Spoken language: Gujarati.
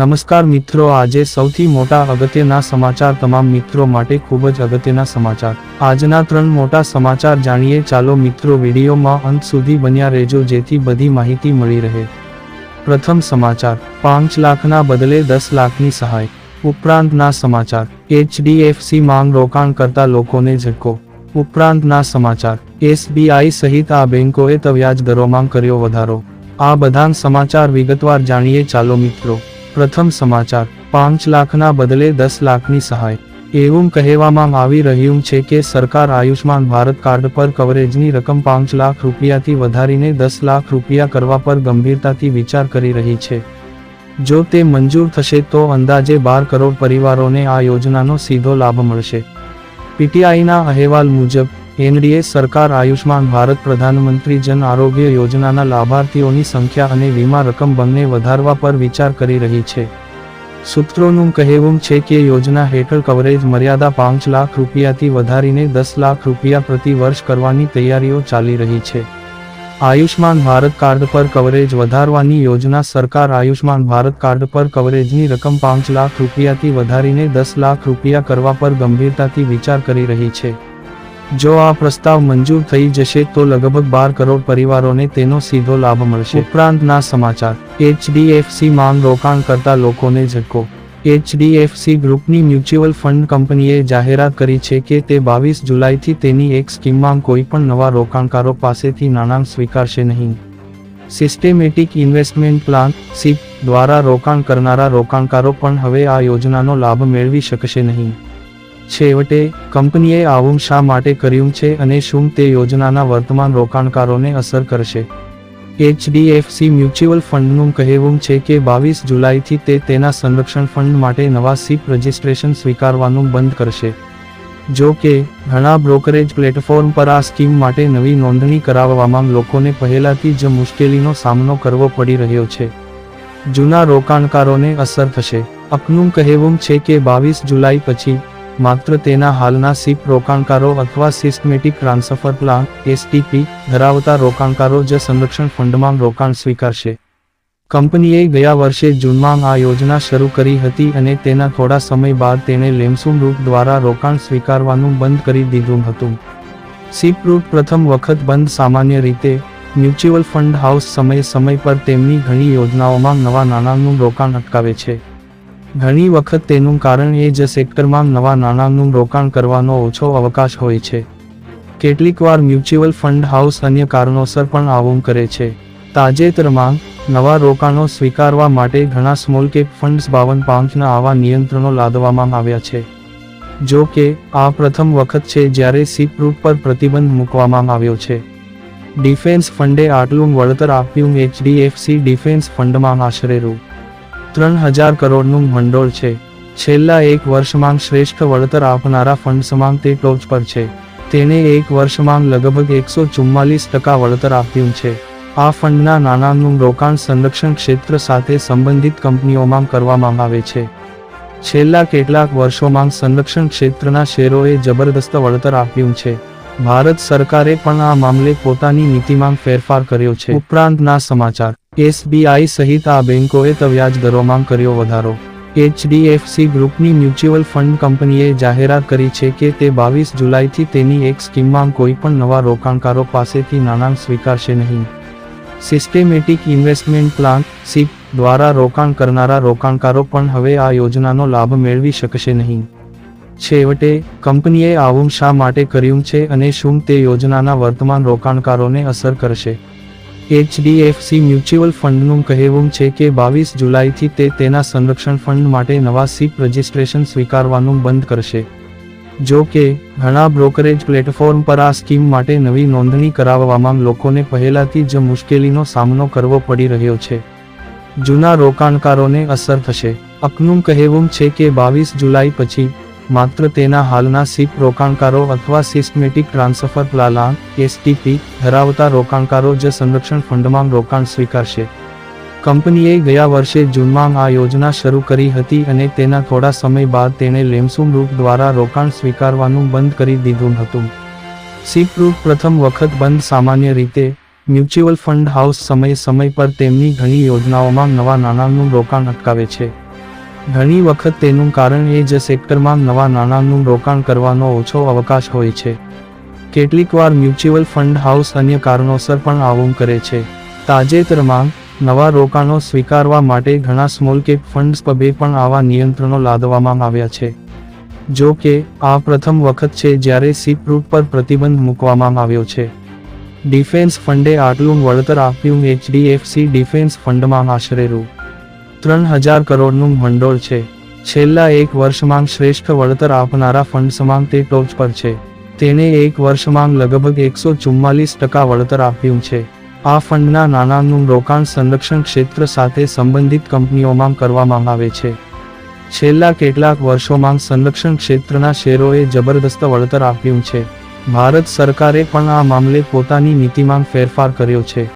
નમસ્કાર મિત્રો, આજે સૌથી મોટા અગત્યના સમાચાર તમામ મિત્રો માટે ખૂબ જ અગત્યના સમાચાર. આજના ત્રણ મોટા સમાચાર જાણીએ. ચાલો મિત્રો, વિડીયોમાં અંત સુધી બન્યા રહેજો, જેથી બધી માહિતી મળી રહે. પ્રથમ સમાચાર, પાંચ લાખના બદલે દસ લાખની સહાય. ઉપરાંતના સમાચાર, એચડીએફસી માંગ રોકાણ કરતા લોકોને ઝટકો. ઉપરાંતના સમાચાર, એસબીઆઈ સહિત આ બેંકોએ તો વ્યાજ દરોમાં કર્યો વધારો. આ બધા સમાચાર વિગતવાર જાણીએ. ચાલો મિત્રો પ્રથમ સમાચાર, પાંચ લાખના બદલે દસ લાખની સહાય. એવું કહેવામાં આવી રહ્યું છે કે સરકાર આયુષ્માન ભારત કાર્ડ પર કવરેજની રકમ પાંચ લાખ રૂપિયાથી વધારીને દસ લાખ રૂપિયા કરવા પર ગંભીરતાથી વિચાર કરી રહી છે. જો તે મંજૂર થશે તો અંદાજે બાર કરોડ પરિવારોને આ યોજનાનો સીધો લાભ મળશે. પીટીઆઈના અહેવાલ મુજબ એનડીએ સરકાર આયુષ્માન ભારત પ્રધાનમંત્રી જન આરોગ્ય યોજનાના લાભાર્થીઓની સંખ્યા અને વીમા રકમ બંને વધારવા પર વિચાર કરી રહી છે. સૂત્રોનું કહેવું છે કે યોજના હેઠળ કવરેજ મર્યાદા પાંચ લાખ રૂપિયાથી વધારીને દસ લાખ રૂપિયા પ્રતિ વર્ષ કરવાની તૈયારીઓ ચાલી રહી છે. આયુષ્માન ભારત કાર્ડ પર કવરેજ વધારવાની યોજના સરકાર આયુષ્માન ભારત કાર્ડ પર કવરેજની રકમ પાંચ લાખ રૂપિયાથી વધારીને દસ લાખ રૂપિયા કરવા પર ગંભીરતાથી વિચાર કરી રહી છે. જો આ પ્રસ્તાવ મંજૂર થઈ જશે તો લગભગ બાર કરોડ પરિવારોને તેનો સીધો લાભ મળશે. ઉપરાંતના સમાચાર. એચડીએફસી માંગ રોકાણ કરતા લોકોને ઝટકો. એચડીએફસી ગ્રુપની મ્યુચ્યુઅલ ફંડ કંપનીએ જાહેરાત કરી છે કે તે બાવીસ જુલાઈથી તેની એક સ્કીમમાં કોઈ પણ નવા રોકાણકારો પાસેથી નાણાં સ્વીકારશે નહીં. સિસ્ટેમેટિક ઇન્વેસ્ટમેન્ટ પ્લાન, સીપ, દ્વારા રોકાણ કરનારા રોકાણકારો પણ હવે આ યોજનાનો લાભ મેળવી શકશે નહીં. છેવટે, કંપનીએ આવું શા માટે કર્યું છે અને શું તે યોજનાના વર્તમાન રોકાણકારોને અસર કરશે? એચડીએફસી મ્યુચ્યુઅલ ફંડનું કહેવું છે કે બાવીસ જુલાઈથી તે તેના સંરક્ષણ ફંડ માટે નવા સીપ રજિસ્ટ્રેશન સ્વીકારવાનું બંધ કરશે. જો કે, ઘણા બ્રોકરેજ પ્લેટફોર્મ પર આ સ્કીમ માટે નવી નોંધણી કરાવવામાં લોકોને પહેલાથી જ મુશ્કેલીનો સામનો કરવો પડી રહ્યો છે. જૂના રોકાણકારોને અસર થશે. અપનું કહેવું છે કે બાવીસ જુલાઈ પછી માત્ર તેના હાલના સીપ રોકાણકારો અથવા સિસ્ટમેટિક ટ્રાન્સફર પ્લાન એસટીપી ધરાવતા રોકાણકારો જ સંરક્ષણ ફંડમાં રોકાણ સ્વીકારશે. કંપનીએ ગયા વર્ષે જૂનમાં આ યોજના શરૂ કરી હતી અને તેના થોડા સમય બાદ તેણે લેમસુમ રૂટ દ્વારા રોકાણ સ્વીકારવાનું બંધ કરી દીધું હતું. સીપ રૂટ પ્રથમ વખત બંધ સામાન્ય રીતે, મ્યુચ્યુઅલ ફંડ હાઉસ સમય સમય પર તેમની ઘણી યોજનાઓમાં નવા નાણાંનું રોકાણ અટકાવે છે. ઘણી વખત તેનું કારણ એ જ સેક્ટરમાં નવા નાણાંનું રોકાણ કરવાનો ઓછો અવકાશ હોય છે. કેટલીકવાર મ્યુચ્યુઅલ ફંડ હાઉસ અન્ય કારણોસર પણ આવું કરે છે. તાજેતરમાં, નવા રોકાણો સ્વીકારવા માટે ઘણા સ્મોલ કેપ ફંડ્સ બાવન પાંચના આવા નિયંત્રણો લાદવામાં આવ્યા છે. જો કે, આ પ્રથમ વખત છે જ્યારે સીપ રૂટ પર પ્રતિબંધ મૂકવામાં આવ્યો છે. ડિફેન્સ ફંડે આટલું વળતર આપ્યું એચડીએફસી ડિફેન્સ ફંડમાં આશરે રૂ. ત્રણ હજાર કરોડનું ભંડોળ છે. છેલ્લા એક વર્ષમાં શ્રેષ્ઠ વળતર આપનારા ફંડ્સમાં તે ટોચ પર છે. તેણે એક વર્ષમાં લગભગ એકસો ચુમ્માલીસ ટકા વળતર આપ્યું છે. આ ફંડના નાણાંનું રોકાણ સંરક્ષણ ક્ષેત્ર સાથે સંબંધિત કંપનીઓમાં કરવામાં આવે છે. છેલ્લા કેટલાક વર્ષોમાં સંરક્ષણ ક્ષેત્રના શેરોએ જબરદસ્ત વળતર આપ્યું છે. ભારત સરકારે પણ આ મામલે પોતાની નીતિમાં ફેરફાર કર્યો છે. ઉપરાંતના સમાચાર. એસબીઆઈ સહિત આ બેંકોએ તો વ્યાજ દરોમાં કર્યો વધારો. એચડીએફસી ગ્રુપની મ્યુચ્યુઅલ ફંડ કંપનીએ જાહેરાત કરી છે કે તે બાવીસ જુલાઈથી તેની એક સ્કીમમાં કોઈપણ નવા રોકાણકારો પાસેથી નાણાં સ્વીકારશે નહીં. સિસ્ટેમેટિક ઇન્વેસ્ટમેન્ટ પ્લાન, સીપ, દ્વારા રોકાણ કરનારા રોકાણકારો પણ હવે આ યોજનાનો લાભ મેળવી શકશે નહીં. છેવટે, કંપનીએ આવું શા માટે કર્યું છે અને શું તે યોજનાના વર્તમાન રોકાણકારોને અસર કરશે? એચડીએફસી મ્યુચ્યુઅલ ફંડનું કહેવું છે કે બાવીસ જુલાઈથી તે તેના સંરક્ષણ ફંડ માટે નવા સીપ રજિસ્ટ્રેશન સ્વીકારવાનું બંધ કરશે. જો કે, ઘણા બ્રોકરેજ પ્લેટફોર્મ પર આ સ્કીમ માટે નવી નોંધણી કરાવવામાં લોકોને પહેલાથી જ મુશ્કેલીનો સામનો કરવો પડી રહ્યો છે. જૂના રોકાણકારોને અસર થશે. અકનું કહેવું છે કે બાવીસ જુલાઈ પછી માત્ર તેના હાલના સીપ રોકાણકારો અથવા સિસ્ટમેટિક ટ્રાન્સફર પ્લાન એસટીપી ધરાવતા રોકાણકારો જ સંરક્ષણ ફંડમાં રોકાણ સ્વીકારશે. કંપનીએ ગયા વર્ષે જૂનમાં આ યોજના શરૂ કરી હતી અને તેના થોડા સમય બાદ તેણે લેમસુમ રૂટ દ્વારા રોકાણ સ્વીકારવાનું બંધ કરી દીધું હતું. સીપ રૂટ પ્રથમ વખત બંધ સામાન્ય રીતે, મ્યુચ્યુઅલ ફંડ હાઉસ સમય સમય પર તેમની ઘણી યોજનાઓમાં નવા નાણાંનું રોકાણ અટકાવે છે. ઘણી વખત તેનું કારણ એ જ સેક્ટરમાં નવા નાણાંનું રોકાણ કરવાનો ઓછો અવકાશ હોય છે. કેટલીકવાર મ્યુચ્યુઅલ ફંડ હાઉસ અન્ય કારણોસર પણ આવું કરે છે. તાજેતરમાં, નવા રોકાણો સ્વીકારવા માટે ઘણા સ્મોલ કેપ ફંડ્સ પબે પણ આવા નિયંત્રણો લાદવામાં આવ્યા છે. જો કે, આ પ્રથમ વખત છે જ્યારે સીપ રૂટ પર પ્રતિબંધ મૂકવામાં આવ્યો છે. ડિફેન્સ ફંડે આટલું વળતર આપ્યું એચડીએફસી ડિફેન્સ ફંડમાં આશરે રૂ. ત્રણ હજાર કરોડનું ભંડોળ છે. છેલ્લા એક વર્ષમાં શ્રેષ્ઠ વળતર આપનારા ફંડ સમાન તે ટોચ પર છે. તેણે એક વર્ષમાં લગભગ એકસો ચુમ્માલીસ ટકા વળતર આપ્યું છે. આ ફંડના નાણાંનું રોકાણ સંરક્ષણ ક્ષેત્ર સાથે સંબંધિત કંપનીઓમાં કરવામાં આવે છે. છેલ્લા કેટલાક વર્ષોમાં સંરક્ષણ ક્ષેત્રના શેરોએ જબરદસ્ત વળતર આપ્યું છે. ભારત સરકારે પણ આ મામલે પોતાની નીતિમાં ફેરફાર કર્યો છે.